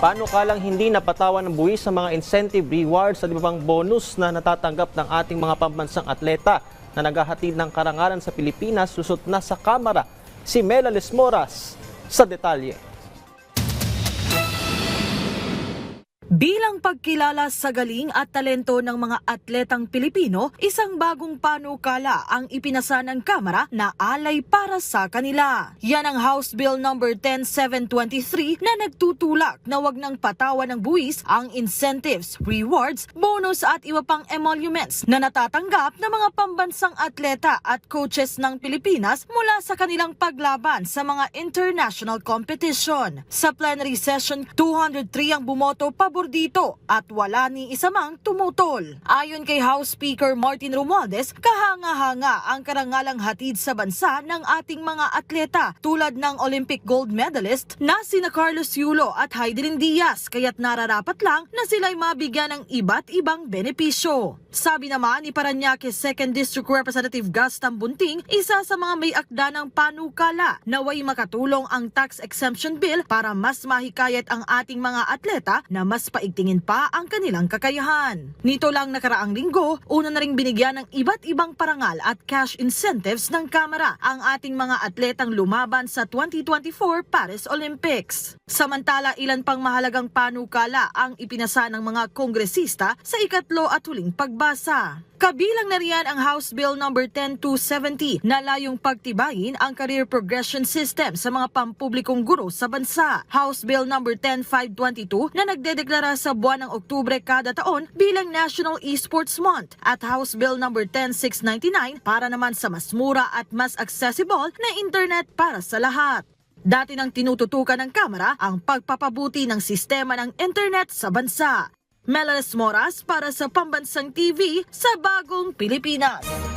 Paano kalang hindi napatawan ng buwis sa mga incentive rewards at iba pang bonus na natatanggap ng ating mga pambansang atleta na naghahatid ng karangalan sa Pilipinas susot na sa kamera si Mela Lesmoras sa detalye. Bilang pagkilala sa galing at talento ng mga atletang Pilipino, isang bagong panukala ang ipinasa ng Kamara na alay para sa kanila. Yan ang House Bill No. 10723 na nagtutulak na wag nang patawan ng buwis ang incentives, rewards, bonus at iba pang emoluments na natatanggap ng mga pambansang atleta at coaches ng Pilipinas mula sa kanilang paglaban sa mga international competition. Sa plenary session, 203 ang bumoto pabor dito at wala ni isa tumutol. Ayon kay House Speaker Martin Romualdez, kahanga-hanga ang karangalang hatid sa bansa ng ating mga atleta tulad ng Olympic gold medalist na sina Carlos Yulo at Heidelin Diaz kaya't nararapat lang na sila'y mabigyan ng iba't ibang benepisyo. Sabi naman ni Paranaque 2nd District Representative Gaston Bunting, isa sa mga may akda ng panukala naway makatulong ang tax exemption bill para mas mahikayat ang ating mga atleta na mas paigtingin pa ang kanilang kakayahan. Nito lang nakaraang linggo, una na ring binigyan ng iba't ibang parangal at cash incentives ng Kamara ang ating mga atletang lumaban sa 2024 Paris Olympics. Samantala, ilan pang mahalagang panukala ang ipinasa ng mga kongresista sa ikatlo at huling pagbasa. Kabilang na riyan ang House Bill No. 10270 na layong pagtibayin ang career progression system sa mga pampublikong guro sa bansa. House Bill No. 10522 na nagdedeklara sa buwan ng Oktubre kada taon bilang National Esports Month at House Bill No. 10699 para naman sa mas mura at mas accessible na internet para sa lahat. Dati nang tinututukan ng Kamara ang pagpapabuti ng sistema ng internet sa bansa. Melales Moras para sa Pambansang TV sa Bagong Pilipinas.